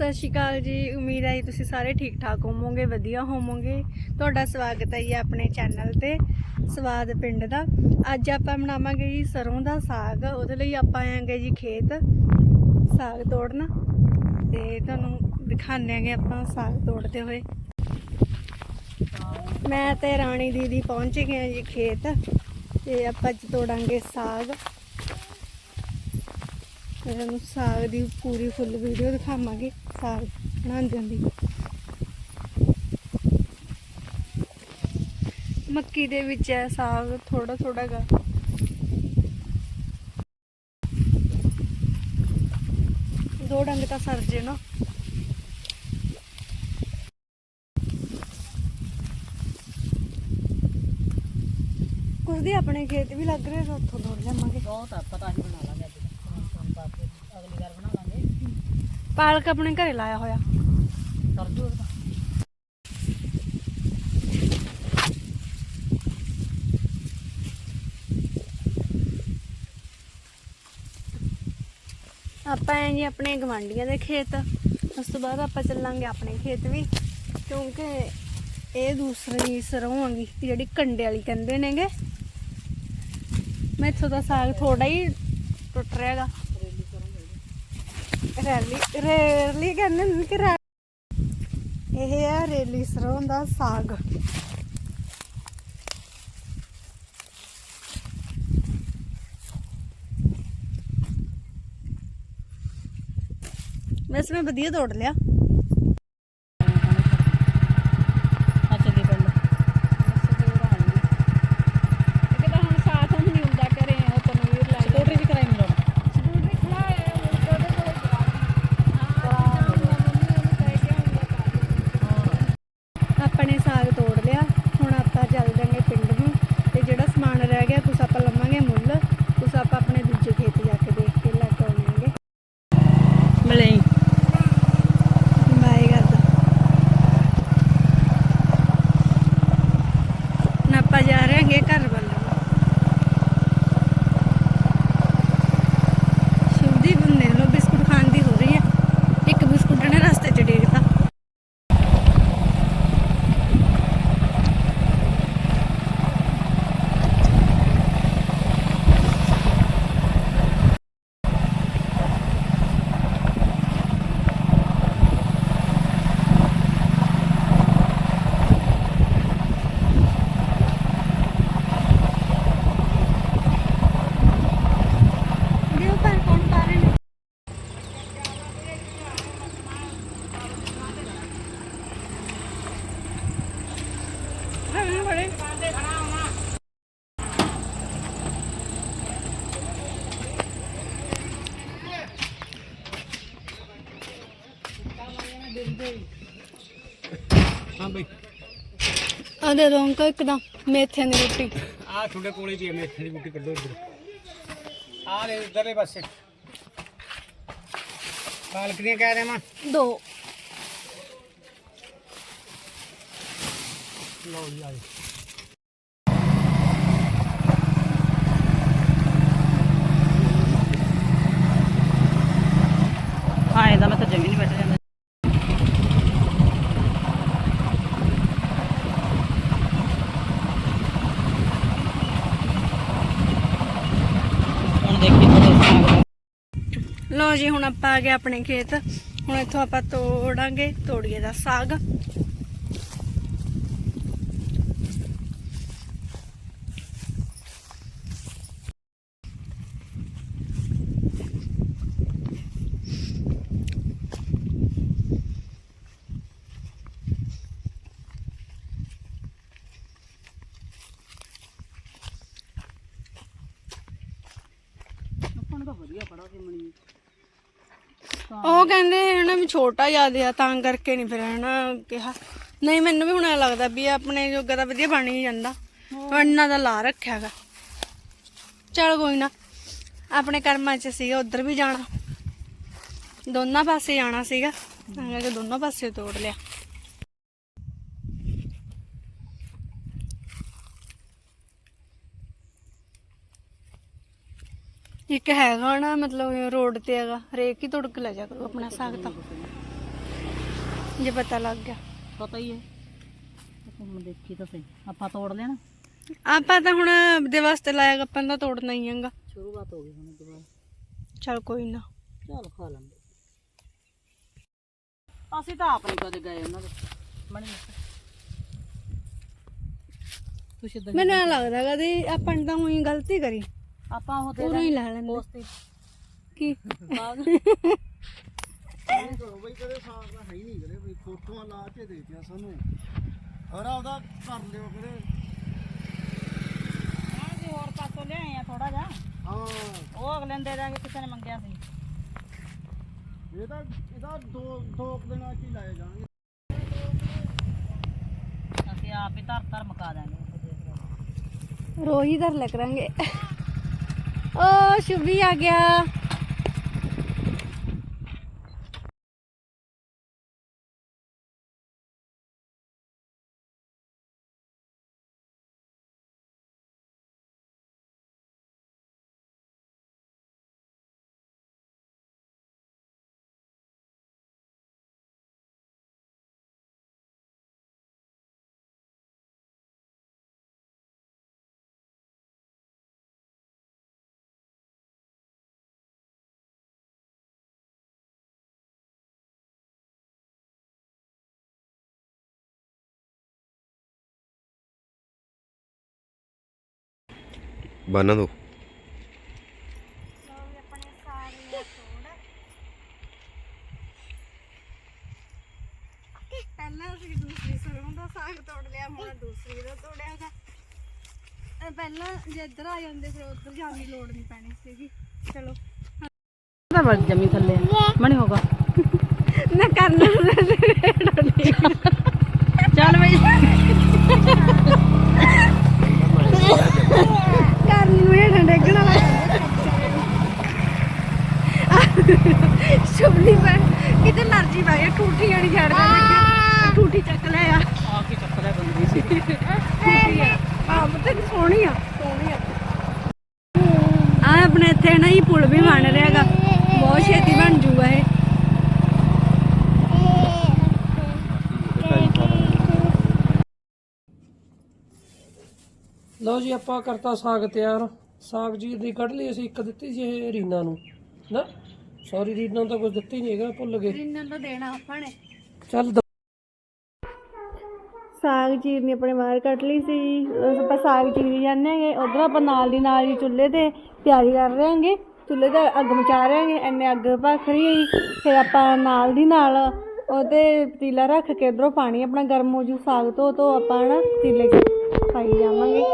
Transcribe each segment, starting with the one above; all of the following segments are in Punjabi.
ਸਤਿ ਸ਼੍ਰੀ ਅਕਾਲ ਜੀ। ਉਮੀਦ ਹੈ ਜੀ ਤੁਸੀਂ ਸਾਰੇ ਠੀਕ ਠਾਕ ਹੋਵੋਗੇ, ਵਧੀਆ ਹੋਵੋਗੇ। ਤੁਹਾਡਾ ਸਵਾਗਤ ਹੈ ਜੀ ਆਪਣੇ ਚੈਨਲ ਤੇ, ਸਵਾਦ ਪਿੰਡ ਦਾ। ਅੱਜ ਆਪਾਂ ਬਣਾਵਾਂਗੇ ਜੀ ਸਰੋਂ ਦਾ ਸਾਗ। ਉਹਦੇ ਲਈ ਆਪਾਂ ਆਏਗੇ ਜੀ ਖੇਤ, ਸਾਗ ਤੋੜਨਾ। ਤੇ ਤੁਹਾਨੂੰ ਦਿਖਾਣੇ ਆਂਗੇ ਆਪਾਂ ਸਾਗ ਤੋੜਦੇ ਹੋਏ। ਮੈਂ ਤੇ ਰਾਣੀ ਦੀਦੀ ਪਹੁੰਚ ਗਏ ਜੀ ਖੇਤ, ਤੇ ਆਪਾਂ ਅੱਜ ਤੋੜਾਂਗੇ ਸਾਗ। ਤੁਹਾਨੂੰ ਸਾਗ ਦੀ ਪੂਰੀ ਫੁੱਲ ਵੀਡੀਓ ਦਿਖਾਵਾਂਗੇ। ਸਾਗ ਬਣਾਉਂਦੇ ਦੀ ਮੱਕੀ ਦੇ ਵਿੱਚ ਹੈ ਸਾਗ ਥੋੜਾ ਥੋੜਾ ਗਾ। ਦੋ ਡੰਗ ਤਾਂ ਸਰ ਜੇ ਨਾ। ਕੁਝ ਦੀ ਆਪਣੇ ਖੇਤ ਵੀ ਲੱਗ ਰਹੇ ਉੱਥੋਂ ਤੋੜ ਜਾਵਾਂਗੇ ਬਹੁਤ ਤਾਂ ਪਤਾ ਹੀ ਬਣਾ ਲਾਂਗੇ ਅੱਜ। ਅਗਲੀ ਵਾਰ ਬਣਾ ਪਾਲਕ ਆਪਣੇ ਘਰੇ ਲਾਇਆ ਹੋਇਆ। ਸਰਜੂ ਉਹਦਾ ਆਪਾਂ ਐਂ ਜੀ ਆਪਣੇ ਗਵਾਂਢੀਆਂ ਦੇ ਖੇਤ। ਉਸ ਤੋਂ ਬਾਅਦ ਆਪਾਂ ਚੱਲਾਂਗੇ ਆਪਣੇ ਖੇਤ ਵੀ, ਕਿਉਂਕਿ ਇਹ ਦੂਸਰੀ ਸਰੋਂ ਆਂਗੀ ਜਿਹੜੀ ਕੰਡੇ ਵਾਲੀ ਕਹਿੰਦੇ ਨੇਗੇ। ਮੈਥੋਂ ਦਾ ਸਾਗ ਥੋੜਾ ਹੀ ਟੁੱਟ ਰਿਹਾਗਾ ਰੈਲੀ, ਰੇਲੀ ਕਹਿੰਦੇ ਨੇ ਕਿ ਇਹ ਆ ਰੇਲੀ ਸਰੋਂ ਦਾ ਸਾਗ। ਵੈਸੇ ਮੈਂ ਵਧੀਆ ਤੋੜ ਲਿਆ ਆ ਚੱਲੀ ਪਿੰਡ ਕਿਤੇ ਹੁਣ ਸਾਥ ਹਮ ਨਹੀਂ ਹੁੰਦਾ ਕਰੇ ਉਹ ਪਨੀਰ ਲੈ ਸਕੂਟਰੀ ਵੀ ਕਰਾਈ ਮਿਲੋ ਸਕੂਟਰੀ ਖੜਾ ਹੈ ਉਹਦੇ ਕੋਲ ਹਾਂ ਮੰਮੀ ਉਹਨੂੰ ਕਹਿ ਕੇ ਹੁੰਦਾ ਆਪਣੇ ਸਾਗ ਤੋੜ ਲਿਆ ਹੁਣ ਆਪਾਂ ਚੱਲ ਜਾਂਗੇ ਪਿੰਡ ਨੂੰ ਤੇ ਜਿਹੜਾ ਸਮਾਨ ਰਹਿ ਗਿਆ ਕੁਛ ਆਪਾਂ ਲਵਾਂਗੇ ਮੁੱਲ ਕੁਛ ਆਪਾਂ ਆਪਣੇ ਦੂਜੇ ਖੇਤ ਜਾ ਕੇ ਦੇਖ ਕੇ ਲੈ ਕੇ ਆਵਾਂਗੇ ਮਿਲੇ ਬਾਈ ਕਰਦਾ ਨਾ ਆਪਾਂ ਜਾ ਰਹੇ ਹਾਂਗੇ ਘਰ ਵੱਲ ਸ਼ੁਭਦੀ ਬੰਦੇ ਨੂੰ ਬਿਸਕੁਟ ਖਾਣ ਦੀ ਹੋ ਰਹੀ ਹੈ ਇੱਕ ਬਿਸਕੁਟ ਨੇ ਰਸਤੇ 'ਚ ਡੇਗਤਾ ਦਿਓ ਪਰ ਕੌਣ ਪਾ ਰਹੇ ਨੇ ਹਾਂ ਬੜੇ ਹਾਂ ਬਈ ਆ ਦੇ ਦੋ ਅੰਕਲ ਇੱਕਦਮ ਮੇਥੇ ਦੀ ਰੋਟੀ। ਆ ਤੁਹਾਡੇ ਕੋਲੇ ਵੀ ਹੈ ਮੇਥੇ ਦੀ ਬੂਟੀ ਕੱਢੋ ਇੱਧਰ। ਆ ਲੈ ਇੱਧਰਲੇ ਪਾਸੇ। ਪਾਲਕ ਦੀਆਂ ਕਹਿ ਰਹੇ ਮਾਂ। ਦੋ। ਲਓ ਜੀ ਆ ਜੀ ਹਾਂ ਇਹਦਾ ਮੈਂ ਤਾਂ ਜਮੀ ਨਹੀਂ ਬੈਠ ਜਾਂਦਾ ਹੁਣ ਦੇਖੀ ਤੁਹਾਡੇ ਸਾਗ ਦਾ ਲੋ ਜੀ, ਹੁਣ ਆਪਾਂ ਆ ਗਏ ਆਪਣੇ ਖੇਤ। ਹੁਣ ਇੱਥੋਂ ਆਪਾਂ ਤੋੜਾਂਗੇ ਤੋੜੀਏ ਦਾ ਸਾਗ। ਵਧੀਆ ਪੜਾ ਕੇ ਮਣੀ ਉਹ ਕਹਿੰਦੇ ਇਹਨਾਂ ਵੀ ਛੋਟਾ ਜ਼ਿਆਦਾ ਆ, ਤਾਂ ਕਰਕੇ ਨਹੀਂ ਫਿਰ ਇਹਨਾਂ ਕਿਹਾ। ਨਹੀਂ, ਮੈਨੂੰ ਵੀ ਹੁਣ ਐਂ ਲੱਗਦਾ ਵੀ ਇਹ ਆਪਣੇ ਜੋਗਾ ਦਾ ਵਧੀਆ ਬਣ ਹੀ ਜਾਂਦਾ। ਇਹਨਾਂ ਦਾ ਲਾ ਰੱਖਿਆਗਾ ਚਲ ਕੋਈ ਨਾ, ਆਪਣੇ ਕਰਮਾਂ 'ਚ ਸੀਗਾ, ਉਧਰ ਵੀ ਜਾਣਾ। ਦੋਨਾਂ ਪਾਸੇ ਜਾਣਾ ਸੀਗਾ, ਤਾਂ ਕਰਕੇ ਦੋਨੋਂ ਪਾਸੇ ਤੋੜ ਲਿਆ। ਇੱਕ ਹੈਗਾ ਨਾ ਮਤਲਬ ਰੋਡ ਤੇ ਹੈਗਾ ਹਰੇਕ ਹੀ ਤੁੜਕ ਲੈ ਜਾ ਕਰੂ ਆਪਣਾ ਸਾਗ ਤਾਂ। ਜੇ ਪਤਾ ਲੱਗ ਗਿਆ। ਪਤਾ ਹੀ ਹੈ। ਹੁਣ ਦੇਖੀ ਤਾਂ ਸਹੀ। ਆਪਾਂ ਤੋੜ ਲੈਣਾ ਆਪਾਂ ਤਾਂ ਹੁਣ ਆਪਦੇ ਵਾਸਤੇ ਲਾਇਆ ਆਪਾਂ ਤਾਂ ਤੋੜਨਾ ਹੀ ਹੈਗਾ। ਸ਼ੁਰੂਆਤ ਹੋ ਗਈ ਹੁਣ ਦੁਬਾਰਾ ਚਲ ਕੋਈ ਨਾ। ਚੱਲ ਖਾ ਲੈਂਦੇ ਅਸੀਂ ਤਾਂ ਆਪ ਨਹੀਂ ਕਦੇ ਗਏ ਉਹਨਾਂ ਦੇ। ਮਣੀ ਤੁਸੀਂ ਮੈਨੂੰ ਲੱਗਦਾ ਕਦੇ ਆਪਾਂ ਨੇ ਤਾਂ ਉਹੀ ਗਲਤੀ ਕਰੀ। ਆਪਾਂ ਉਹ ਦੇ ਪੂਰਾ ਹੀ ਲੈ ਲੈਂਦੇ। ਕੀ? ਬਾਗ। ਬਈ ਕਦੇ ਸਾਫ਼ ਤਾਂ ਹੈ ਹੀ ਨਹੀਂ ਕਰੇ ਬਈ ਫੋਟੋਆਂ ਲਾ ਕੇ ਦੇ ਦਿਆ ਸਾਨੂੰ। ਹਰ ਆਪਦਾ ਕਰ ਲਿਓ ਕਰੇ ਜੀ ਹੋਰ ਪਾਸੋਂ ਲਿਆਏ ਆ ਥੋੜਾ ਜਿਹਾ। ਹਾਂ। ਉਹ ਅਗਲੇ ਨੂੰ ਦੇ ਦਾਂਗੇ ਕਿਸੇ ਨੇ ਮੰਗਿਆ ਸੀ। ਇਹ ਤਾਂ ਇਹਦਾ ਦੋ ਦੋ ਕੁ ਦਿਨਾਂ ਚ ਹੀ ਲਾਏ ਜਾਣਗੇ। ਅਸੀਂ ਆਪ ਹੀ ਧਰ ਧਰ ਮਕਾ ਦਾਂਗੇ ਰੋਹੀ ਧਰ ਲੈ ਕਰਾਂਗੇ। ਓ ਸ਼ੁਭੀ ਆ ਗਿਆ। ਬੰਨ ਦੋ। ਪਹਿਲਾਂ ਅਸੀਂ ਦੂਸਰੀ ਸਰੋਂ ਦਾ ਸਾਗ ਤੋੜ ਲਿਆ ਹੁਣ ਦੂਸਰੀ ਦਾ ਤੋੜਿਆਗਾ ਪਹਿਲਾਂ ਜੇ ਇੱਧਰ ਆ ਜਾਂਦੇ ਫਿਰ ਉੱਧਰ ਜਾਣ ਦੀ ਲੋੜ ਨਹੀਂ ਪੈਣੀ ਸੀਗੀ। ਚਲੋ। ਤਾਂ ਬੜ ਜਮੀ ਥੱਲੇ ਮਣੀ ਹੋਗਾ ਨਾ ਕਰਨਾ। ਚੱਲ ਬਈ ਕਰਨ ਨੂੰ ਇਹ ਡੇਗਣ ਵਾਲਾ ਸ਼ੁਭਲੀ ਪਰ ਕਿਤੇ ਮਰਜ਼ੀ ਪਾਇਆ ਠੂਠੀ ਵਾਲੀ ਛੱਡ ਦੇ ਲੱਗੇ ਠੂਠੀ ਚੱਕ ਲਿਆ ਆ ਕੇ ਚੱਕ ਲਿਆ ਬੰਦੀ ਸੀ ਠੂਠੀ ਆ ਆ ਪਤਾ ਕਿ ਸੋਹਣੀ ਆ ਸੋਹਣੀ ਆ ਆ ਆਪਣੇ ਇੱਥੇ ਨਾ ਹੀ ਪੁਲ ਵੀ ਬਣ ਰਿਹਾਗਾ ਬਹੁਤ ਛੇਤੀ ਬਣ ਜੂਗਾ ਇਹ। ਲਓ ਜੀ ਆਪਾਂ ਕਰਤਾ ਸਾਗ ਤਿਆਰ। ਸਾਗ ਜੀ ਦੀ ਕੱਢ ਲਈ ਅਸੀਂ ਇੱਕ ਦਿੱਤੀ ਸੀ ਇਹ ਰੀਨਾ ਨੂੰ। ਨਾ ਸੌਰੀ ਰੀਨਾ ਨੂੰ ਤਾਂ ਕੁਝ ਦਿੱਤੀ ਨਹੀਂ ਹੈਗਾ ਭੁੱਲ ਗਏ। ਜਿੰਨਾਂ ਦਾ ਦੇਣਾ ਆਪਾਂ ਨੇ। ਚੱਲ ਸਾਗ ਚੀਰਨੀ ਆਪਣੇ ਬਾਹਰ ਕੱਟ ਲਈ ਸੀ। ਆਪਾਂ ਸਾਗ ਚੀਰੀ ਜਾਂਦੇ ਹੈਗੇ। ਉਧਰ ਆਪਾਂ ਨਾਲ ਦੀ ਨਾਲ ਹੀ ਚੁੱਲ੍ਹੇ ਤੇ ਤਿਆਰੀ ਕਰ ਰਹੇ ਹਾਂਗੇ। ਚੁੱਲ੍ਹੇ ਤੇ ਅੱਗ ਮਚਾ ਰਹੇ ਹਾਂਗੇ। ਐਨੇ ਅੱਗ ਭਖ ਰਹੀ ਹੈ ਜੀ। ਫਿਰ ਆਪਾਂ ਨਾਲ ਦੀ ਨਾਲ ਉਹਦੇ ਪਤੀਲਾ ਰੱਖ ਕੇ ਉਧਰੋਂ ਪਾਣੀ ਆਪਣਾ ਗਰਮ ਹੋ ਜੂ, ਸਾਗ ਤੋਂ ਤੋਂ ਆਪਾਂ ਨਾ ਪਤੀਲੇ 'ਚ ਪਾਈ ਜਾਵਾਂਗੇ।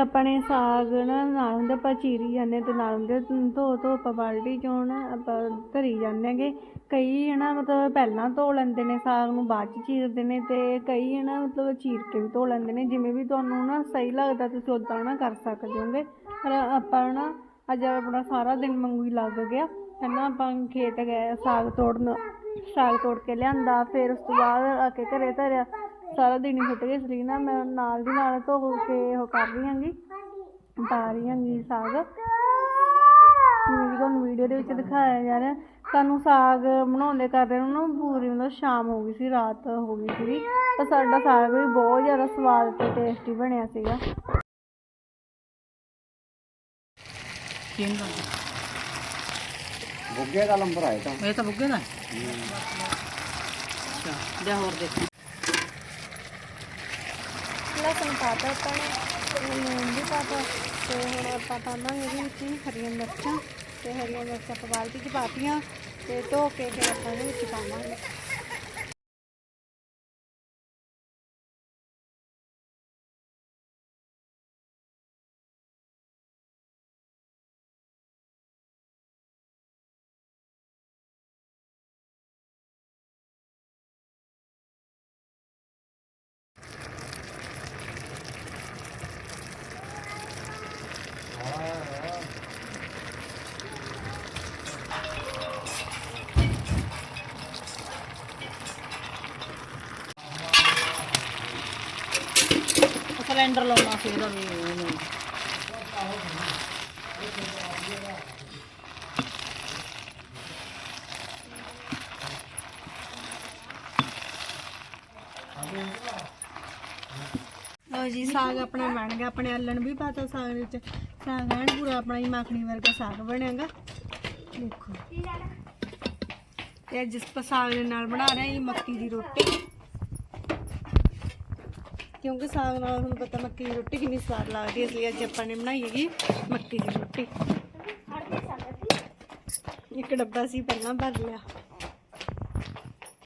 ਆਪਣੇ ਸਾਗ ਨਾ ਨਾਲ ਹੁੰਦੇ, ਆਪਾਂ ਚੀਰੀ ਜਾਂਦੇ ਤੇ ਨਾਲ ਹੁੰਦੇ ਧੋ ਧੋ ਆਪਾਂ ਬਾਲਟੀ ਚੋਂ ਨਾ ਆਪਾਂ ਧਰੀ ਜਾਂਦੇ ਹੈਗੇ। ਕਈ ਹੈ ਨਾ ਮਤਲਬ ਪਹਿਲਾਂ ਧੋ ਲੈਂਦੇ ਨੇ ਸਾਗ ਨੂੰ, ਬਾਅਦ ਚ ਚੀਰਦੇ ਨੇ ਤੇ ਕਈ ਹੈ ਨਾ ਮਤਲਬ ਚੀਰ ਕੇ ਵੀ ਧੋ ਲੈਂਦੇ ਨੇ, ਜਿਵੇਂ ਵੀ ਤੁਹਾਨੂੰ ਨਾ ਸਹੀ ਲੱਗਦਾ ਤੁਸੀਂ ਉਦਾਂ ਨਾ ਕਰ ਸਕਦੇ ਹੋਗੇ। ਪਰ ਆਪਾਂ ਨਾ ਅੱਜ ਆਪਣਾ ਸਾਰਾ ਦਿਨ ਮੰਗੂ ਹੀ ਲੱਗ ਗਿਆ। ਪਹਿਲਾਂ ਆਪਾਂ ਖੇਤ ਗਏ, ਸਾਗ ਤੋੜਨ, ਸਾਗ ਤੋੜ ਕੇ ਲਿਆਂਦਾ, ਫਿਰ ਉਸ ਤੋਂ ਬਾਅਦ ਆ ਕੇ ਘਰੇ ਧਰਿਆ। ਸਾਰਾ ਦਿਨ ਹੀ ਛੁੱਟ ਗਿਆ ਸਰੀ ਨਾ ਮੈਂ ਨਾਲ ਦੀ ਨਾਲ ਧੋ ਕੇ ਉਹ ਕਰ ਰਹੀ ਹਾਂਗੀ ਪਾ ਰਹੀ ਹਾਂਗੀ ਸਾਗ। ਜਿਵੇਂ ਕਿ ਤੁਹਾਨੂੰ ਵੀਡੀਓ ਦੇ ਵਿੱਚ ਦਿਖਾਇਆ ਜਾ ਰਿਹਾ। ਸਾਨੂੰ ਸਾਗ ਬਣਾਉਂਦੇ ਕਰਦੇ ਨੂੰ ਨਾ ਪੂਰੀ ਮਤਲਬ ਸ਼ਾਮ ਹੋ ਗਈ ਸੀ ਰਾਤ ਹੋ ਗਈ ਸੀ ਤਾਂ ਸਾਡਾ ਸਾਗ ਵੀ ਬਹੁਤ ਜ਼ਿਆਦਾ ਸਵਾਦ ਤੇ ਟੇਸਟੀ ਬਣਿਆ ਸੀਗਾ। ਕਿੰਨ ਦਾ ਬੁੱਗੇ ਦਾ ਨੰਬਰ ਆਇਆ ਤਾਂ। ਇਹ ਤਾਂ ਬੁੱਗੇ ਦਾ ਅੱਛਾ ਜਾ ਹੋਰ ਦੇਖ। ਲਸਣ ਪਾਤਾ ਆਪਾਂ ਨੇ ਲੂਣ ਵੀ ਪਾਤਾ। ਤੇ ਹੁਣ ਆਪਾਂ ਪਾਵਾਂਗੇ ਇਹਦੇ ਵਿੱਚ ਹਰੀਆਂ ਮਿਰਚਾਂ, ਤੇ ਹਰੀਆਂ ਮਿਰਚਾਂ ਆਪਾਂ ਬਾਲਟੀ 'ਚ ਪਾਤੀਆਂ, ਤੇ ਧੋ ਕੇ ਫਿਰ ਆਪਾਂ ਇਹਦੇ ਵਿੱਚ ਪਾਵਾਂਗੇ। ਗ੍ਰਾਈਂਡਰ ਲਾਉਣਾ ਸੀ ਇਹਦਾ ਵੀ ਉਹਨੂੰ। ਲਓ ਜੀ, ਸਾਗ ਆਪਣਾ ਬਣ ਗਿਆ। ਆਪਣੇ ਆਲਣ ਵੀ ਪਾਤਾ ਸਾਗ ਵਿੱਚ। ਸਾਗ ਐਨ ਪੂਰਾ ਆਪਣਾ ਹੀ ਮੱਖਣੀ ਵਰਗਾ ਸਾਗ ਬਣਿਆਗਾ। ਦੇਖੋ। ਤੇ ਜਿਸ ਸਾਗ ਦੇ ਨਾਲ ਬਣਾ ਰਹੇ ਹਾਂ ਮੱਕੀ ਦੀ ਰੋਟੀ। ਕਿਉਂਕਿ ਸਾਗ ਨਾਲ ਤੁਹਾਨੂੰ ਪਤਾ ਮੱਕੀ ਦੀ ਰੋਟੀ ਕਿੰਨੀ ਸਵਾਦ ਲੱਗਦੀ ਹੈ, ਇਸ ਲਈ ਅੱਜ ਆਪਾਂ ਨੇ ਬਣਾਈ ਹੈਗੀ ਮੱਕੀ ਦੀ ਰੋਟੀ। ਇੱਕ ਡੱਬਾ ਸੀ, ਪਹਿਲਾਂ ਭਰ ਲਿਆ।